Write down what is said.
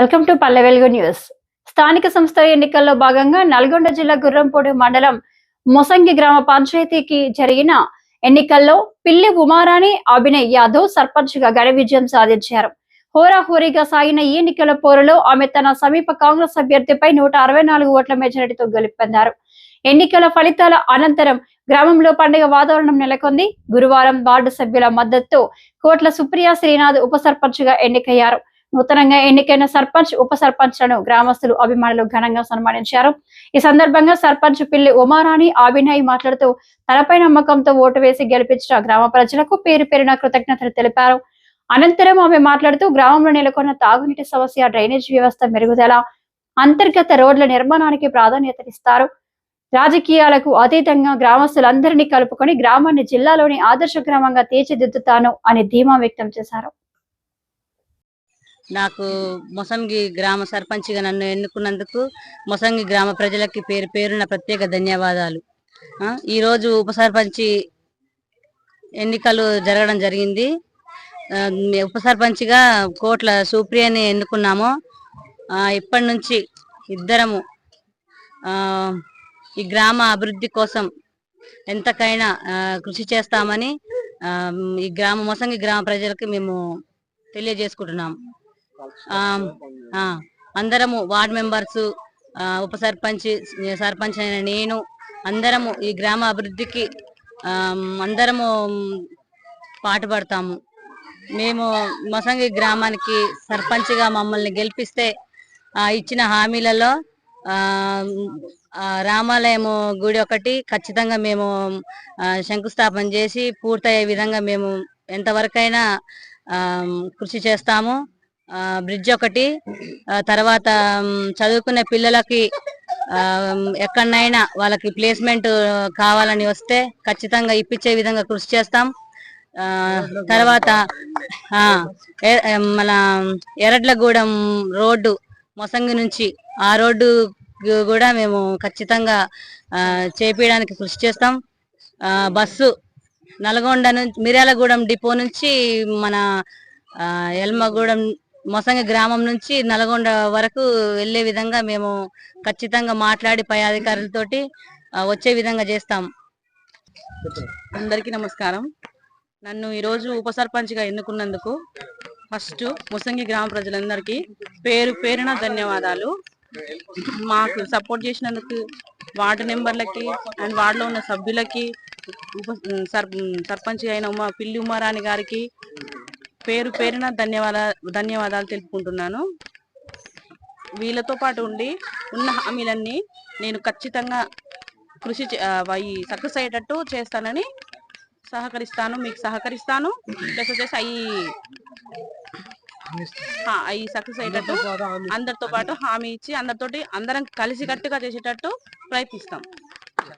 Welcome to Palle Velugu news. స్థానిక సంస్థల ఎన్నికల్లో భాగంగా నల్గొండ జిల్లా గుర్రంపూడి మండలం మొసంగి గ్రామ పంచాయతీకి జరిగిన ఎన్నికల్లో పిల్లి ఉమారాణి అభినయ్ యాదవ్ సర్పంచ్గా ఘన విజయం సాధించారు. హోరాహోరీగా సాగిన ఈ ఎన్నికల పోరులో ఆమె తన సమీప కాంగ్రెస్ అభ్యర్థిపై నూట అరవై నాలుగు ఓట్ల మెజారిటీతో గెలుపొందారు. ఎన్నికల ఫలితాల అనంతరం గ్రామంలో పండుగ వాతావరణం నెలకొంది. గురువారం వార్డు సభ్యుల మద్దతుతో కోట్ల సుప్రియా శ్రీనాథ్ ఉప సర్పంచ్గా ఎన్నికయ్యారు. నూతనంగా ఎన్నికైన సర్పంచ్ ఉప సర్పంచ్లను గ్రామస్తులు అభిమానులు ఘనంగా సన్మానించారు. ఈ సందర్భంగా సర్పంచ్ పిల్లి ఉమారాణి అభినయ్ మాట్లాడుతూ తనపై నమ్మకంతో ఓటు వేసి గెలిపించిన గ్రామ ప్రజలకు పేరు పేరున కృతజ్ఞతలు తెలిపారు. అనంతరం ఆమె మాట్లాడుతూ గ్రామంలో నెలకొన్న తాగునీటి సమస్య డ్రైనేజ్ వ్యవస్థ మెరుగుదల అంతర్గత రోడ్ల నిర్మాణానికి ప్రాధాన్యతనిస్తారు. రాజకీయాలకు అతీతంగా గ్రామస్తులందరినీ కలుపుకొని గ్రామాన్ని జిల్లాలోని ఆదర్శ గ్రామంగా తీర్చిదిద్దుతాను అని ధీమా వ్యక్తం చేశారు. నాకు మొసంగి గ్రామ సర్పంచ్గా నన్ను ఎన్నుకున్నందుకు మొసంగి గ్రామ ప్రజలకి పేరు పేరున ప్రత్యేక ధన్యవాదాలు. ఈరోజు ఉప సర్పంచి ఎన్నికలు జరగడం జరిగింది. ఉప సర్పంచ్గా కోట్ల సుప్రియని ఎన్నుకున్నాము. ఇప్పటి నుంచి ఇద్దరము ఈ గ్రామ అభివృద్ధి కోసం ఎంతకైనా కృషి చేస్తామని ఈ గ్రామ మొసంగి గ్రామ ప్రజలకి మేము తెలియజేసుకుంటున్నాము. అందరము వార్డ్ మెంబర్స్ ఉప సర్పంచ్ సర్పంచ్ అయిన నేను అందరము ఈ గ్రామ అభివృద్ధికి అందరము పాటుపడతాము మేము మొసంగి గ్రామానికి సర్పంచ్గా మమ్మల్ని గెలిపిస్తే ఇచ్చిన హామీలలో రామాలయం రామాలయము గుడి ఒకటి ఖచ్చితంగా మేము శంకుస్థాపన చేసి పూర్తయ్యే విధంగా మేము ఎంతవరకైనా కృషి చేస్తాము. బ్రిడ్జ్ ఒకటి తర్వాత చదువుకునే పిల్లలకి ఎక్కడనైనా వాళ్ళకి ప్లేస్మెంట్ కావాలని వస్తే ఖచ్చితంగా ఇప్పించే విధంగా కృషి చేస్తాం. తర్వాత మన ఎరడ్లగూడెం రోడ్డు మొసంగి నుంచి ఆ రోడ్డు కూడా మేము ఖచ్చితంగా చేపించడానికి కృషి చేస్తాం. బస్సు నల్గొండ నుంచి మిర్యాలగూడెం డిపో నుంచి మన ఎల్మగూడెం మొసంగి గ్రామం నుంచి నల్గొండ వరకు వెళ్ళే విధంగా మేము ఖచ్చితంగా మాట్లాడి పై అధికారులతోటి వచ్చే విధంగా చేస్తాం. అందరికీ నమస్కారం. నన్ను ఈరోజు ఉప సర్పంచ్గా ఎన్నుకున్నందుకు ఫస్ట్ ముసంగి గ్రామ ప్రజలందరికీ పేరు పేరున ధన్యవాదాలు. మాకు సపోర్ట్ చేసినందుకు వార్డు నెంబర్లకి అండ్ వార్డులో ఉన్న సభ్యులకి ఉప సర్ సర్పంచ్ అయిన ఉమా పిల్లి ఉమారాణి గారికి పేరు పేరున ధన్యవాద ధన్యవాదాలు తెలుపుకుంటున్నాను. వీళ్ళతో పాటు ఉండి ఉన్న హామీలన్నీ నేను ఖచ్చితంగా కృషి అవి సక్సెస్ అయ్యేటట్టు చేస్తానని సహకరిస్తాను మీకు సహకరిస్తాను. ప్లస్ వచ్చేసి అవి అవి సక్సెస్ అయ్యేటట్టు అందరితో పాటు హామీ ఇచ్చి అందరితోటి అందరం కలిసి కట్టుగా చేసేటట్టు ప్రయత్నిస్తాం.